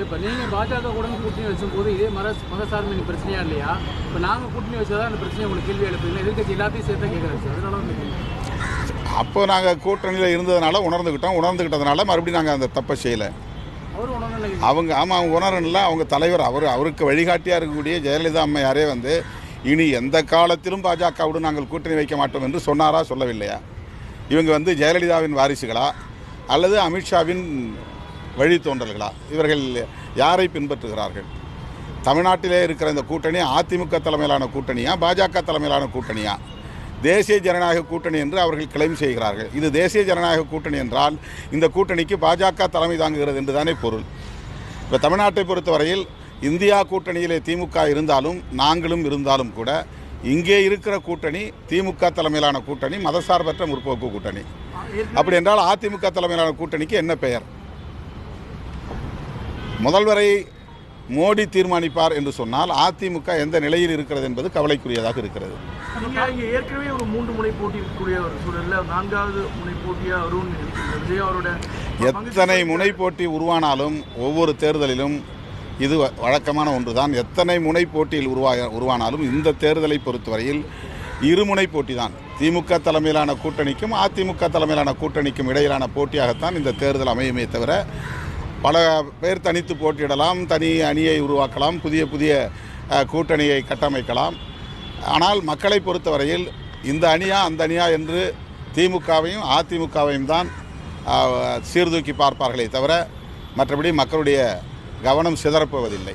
இப்போ நீங்கள் பாஜக கூட கூட்டணி வச்சும்போது இதே மத மதசார்பின் பிரச்சனையா இல்லையா? இப்போ நாங்கள் கூட்டணி வச்சதா அந்த பிரச்சனையை உங்களுக்கு கேள்வி எழுப்புறீங்க எதிர்க்கட்சி எல்லாத்தையும் சேர்த்து கேட்குறேன் சார். அதனால. அப்போ நாங்கள் கூட்டணியில் இருந்ததுனால உணர்ந்துக்கிட்டோம் உணர்ந்துக்கிட்டதுனால மறுபடியும் நாங்கள் அந்த தப்பை செய்யலை. அவங்க ஆமாம் அவங்க உணரல அவங்க தலைவர் அவர் அவருக்கு வழிகாட்டியாக இருக்கக்கூடிய ஜெயலலிதா அம்மையாரே வந்து இனி எந்த காலத்திலும் பாஜகவுடன் நாங்கள் கூட்டணி வைக்க மாட்டோம் என்று சொன்னாரா சொல்லவில்லையா? இவங்க வந்து ஜெயலலிதாவின் வாரிசுகளா? அல்லது அமித்ஷாவின் வழித்தோன்றல்களா? இவர்கள் யாரை பின்பற்றுகிறார்கள்? தமிழ்நாட்டிலே இருக்கிற இந்த கூட்டணி அதிமுக தலைமையிலான கூட்டணியா பாஜக தலைமையிலான கூட்டணியா? தேசிய ஜனநாயக கூட்டணி என்று அவர்கள் கிளைம் செய்கிறார்கள். இது தேசிய ஜனநாயக கூட்டணி என்றால் இந்த கூட்டணிக்கு பாஜக தலைமை தாங்குகிறது என்று தானே பொருள். இப்போ தமிழ்நாட்டை பொறுத்தவரையில் இந்தியா கூட்டணியிலே திமுக இருந்தாலும் நாங்களும் இருந்தாலும் கூட இங்கே இருக்கிற கூட்டணி திமுக தலைமையிலான கூட்டணி மதசார்பற்ற முற்போக்கு கூட்டணி. அப்படி என்றால் அதிமுக தலைமையிலான கூட்டணிக்கு என்ன பெயர்? முதல்வரை மோடி தீர்மானிப்பார் என்று சொன்னால் அதிமுக எந்த நிலையில் இருக்கிறது என்பது கவலைக்குரியதாக இருக்கிறது. ஏற்கனவே ஒரு மூன்று முனை போட்டி இருக்கக்கூடிய ஒரு சூழல்ல நான்காவது முனை போட்டியா வரும்னு நினைக்கிறீங்க. விஜய் அவரோட எத்தனை முனை போட்டி உருவானாலும் ஒவ்வொரு தேர்தலிலும் இது வழக்கமான ஒன்றுதான். எத்தனை முனை போட்டியில் உருவா உருவானாலும் இந்த தேர்தலை பொறுத்தவரையில் இருமுனை போட்டி தான் திமுக தலைமையிலான கூட்டணிக்கும் அதிமுக தலைமையிலான கூட்டணிக்கும் இடையிலான போட்டியாகத்தான் இந்த தேர்தல் அமையுமே தவிர பல பேர் தனித்து போட்டியிடலாம் தனி அணியை உருவாக்கலாம் புதிய புதிய கூட்டணியை கட்டமைக்கலாம். ஆனால் மக்களை பொறுத்தவரையில் இந்த அணியா அந்த அணியா என்று திமுகவையும் அதிமுகவையும் தான் சீர்தூக்கி பார்ப்பார்களே தவிர மற்றபடி மக்களுடைய கவனம் சிதறப்போவதில்லை.